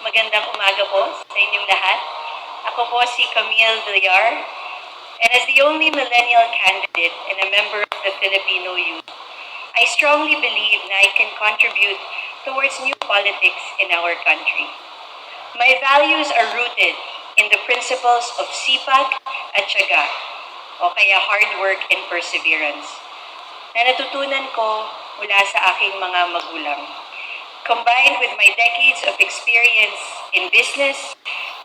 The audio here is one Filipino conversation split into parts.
Magandang umaga po sa inyong lahat. Ako po si Camille Villar. And as the only millennial candidate and a member of the Filipino youth, I strongly believe na I can contribute towards new politics in our country. My values are rooted in the principles of sipag at tiyaga, o kaya hard work and perseverance, na natutunan ko mula sa aking mga magulang. Combined with my decades of experience in business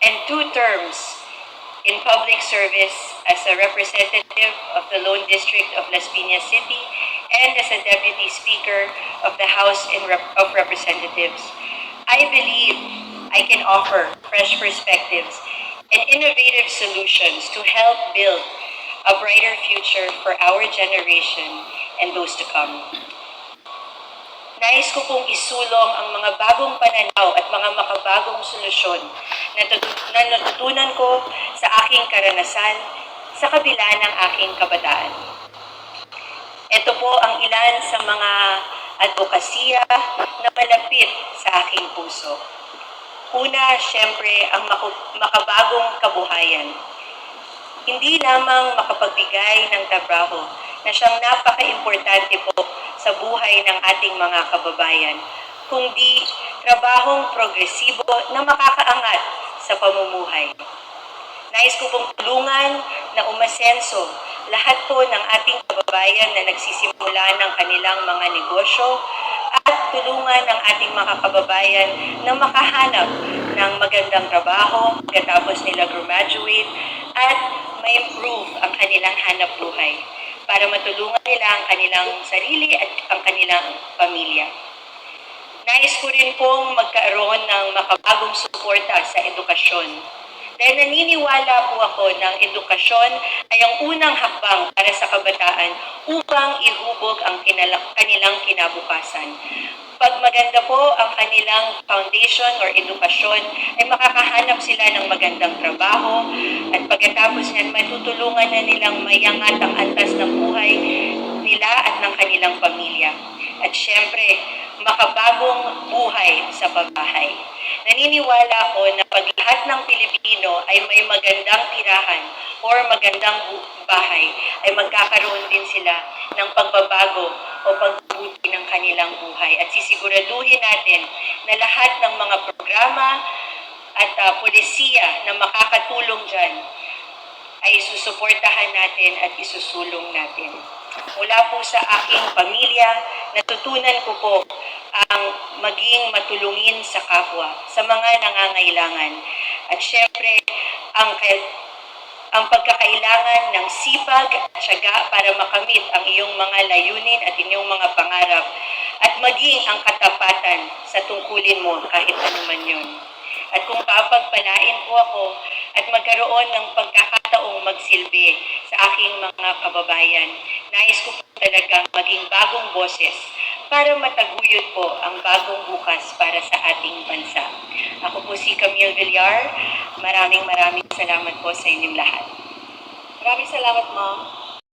and two terms in public service as a representative of the Lone District of Las Piñas City and as a Deputy Speaker of the House of Representatives, I believe I can offer fresh perspectives and innovative solutions to help build a brighter future for our generation and those to come. Nais ko pong isulong ang mga bagong pananaw at mga makabagong solusyon na, tutu- na natutunan ko sa aking karanasan sa kabila ng aking kabataan. Ito po ang ilan sa mga advokasya na malapit sa aking puso. Una, syempre, ang makabagong kabuhayan. Hindi lamang makapagbigay ng trabaho na siyang napaka-importante po buhay ng ating mga kababayan, kundi trabahong progresibo na makakaangat sa pamumuhay. Nais ko pong tulungan na umasenso lahat po ng ating kababayan na nagsisimula ng kanilang mga negosyo at tulungan ng ating mga kababayan na makahanap ng magandang trabaho pagkatapos nila graduate at ma-improve ang kanilang hanap buhay para matulungan nila ang kanilang sarili at ang kanilang pamilya. Nais ko rin pong magkaroon ng makabagong suporta sa edukasyon. Dahil naniniwala po ako ng edukasyon ay ang unang hakbang para sa kabataan upang ihubog ang kanilang kinabukasan. Pag maganda po ang kanilang foundation or edukasyon, ay makakahanap sila ng magandang trabaho at pagkatapos niyan matutulungan na nilang mayangat ang antas ng buhay nila at ng kanilang pamilya. At syempre, makabagong buhay sa pagbahay. Naniniwala ko na pag lahat ng Pilipino ay may magandang tirahan or magandang bahay, ay magkakaroon din sila ng pagbabago o pagbuti ng kanilang buhay. At sisiguraduhin natin na lahat ng mga programa at ah, polisiya na makakatulong dyan ay susuportahan natin at isusulong natin. Mula po sa aking pamilya, natutunan ko po ang maging matulungin sa kapwa, sa mga nangangailangan. At syempre, ang, ang pagkakailangan ng sipag at syaga para makamit ang iyong mga layunin at inyong mga pangarap at maging ang katapatan sa tungkulin mo kahit anuman yun. At kung papagpalain po ako at magkaroon ng pagkakataong magsilbi sa aking mga kababayan, nais ko po talagang maging bagong boses para mataguyod po ang bagong bukas para sa ating bansa. Ako po si Camille Villar. Maraming maraming salamat po sa inyong lahat. Maraming salamat, ma'am.